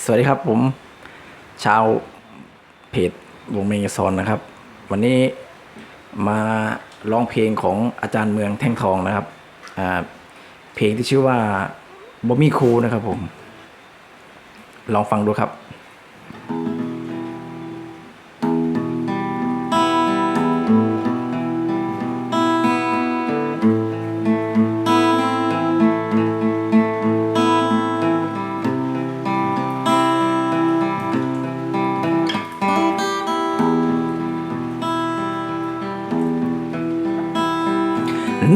สวัสดีครับผมชาวเพจวงเมงซอนนะครับ วันนี้มาร้องเพลงของอาจารย์เมืองแท่งทองนะครับเพลงที่ชื่อว่าบอมี่คูนะครับผม ลองฟังดูครับ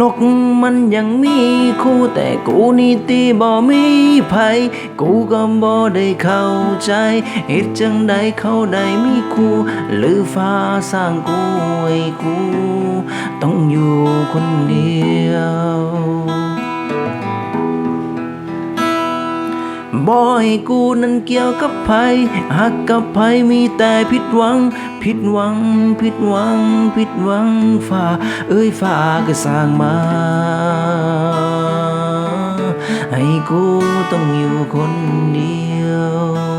นกมันยังมีคู่แต่กูนี่ตีบ่มีภัยกูก็บ่ได้เข้าใจเหตุจังใดเขาได้มีคู่หรือฟ้าสร้างกูให้กู ต้องอยู่คนเดียว บอให้กูนั้นเกี่ยวกับภัยหักกับภัยมีแต่ผิดหวัง ผิดหวัง ผิดหวัง ผิดหวังฝ่า เอ้ยฝ่าก็สร้างมาให้กูต้องอยู่คนเดียว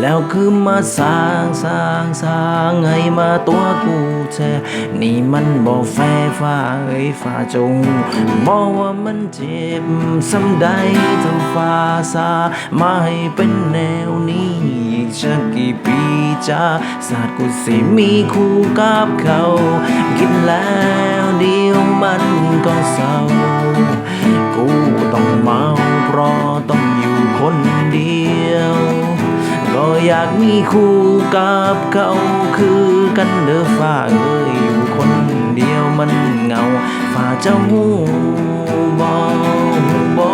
แล้วคือมาสร้างสร้างสร้างให้มาตัวกูแท้นี่มันบ่แฟร์ฟ้าเอ้ยฟ้าจงบอกว่ามันเจ็บสำใดเท่าฟ้าสามาให้เป็นแนวนี้อีกจะกี่ปีจะศาสตร์กูสิมีคู่กับเขาคิดแล้วเดียวมันก็เศร้ากูต้องเมาเพราะต้องอยู่คนากมีคู่กับเขาคือกันเด้อฟ้าเอ้ยอยู่คนเดียวมันเหงาฟ้าเจ้าหูบอหูบอ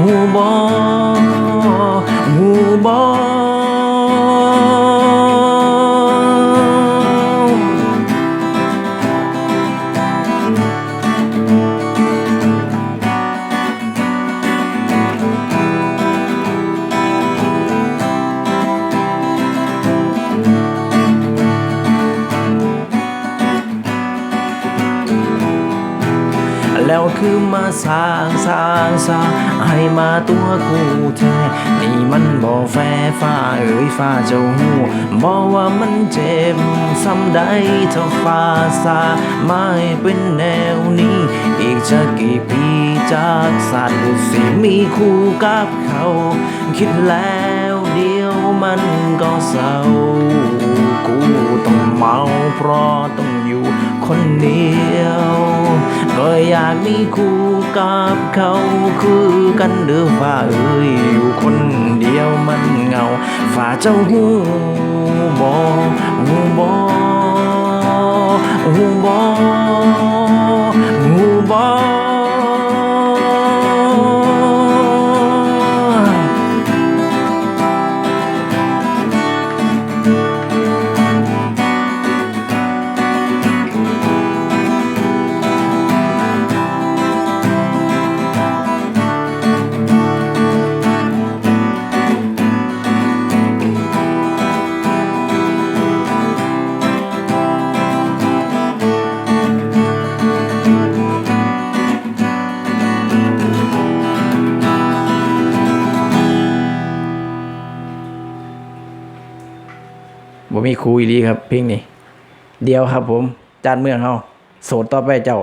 หูบอ แล้วคือมาสร้างสร้างสร้างให้มาตัวกูแท้นี่มันบ่แฟฟ้าเอ้ยฟ้าเจ้าหูบอกว่ามันเจ็บซ้ำใดเท่าฟ้าสาไม่เป็นแนวนี้ อีกจะกี่ปีจากศาสตร์สิมีคู่กับเขา คิดแล้วเดียวมันก็เศร้ากูต้องเมาเพราะต้องอยู่คนเดียว อยากมีคู่กับเขาคือกันหรือฝ่าเอ้ยอยู่คนเดียวมันเหงาฝ่าเจ้าหูบอหูบอหูบอหูบอ บ่มีครูอีลีครับ เพลงนี้ เดียวครับผม จานเมืองเฮาโสดต่อไปเจ้า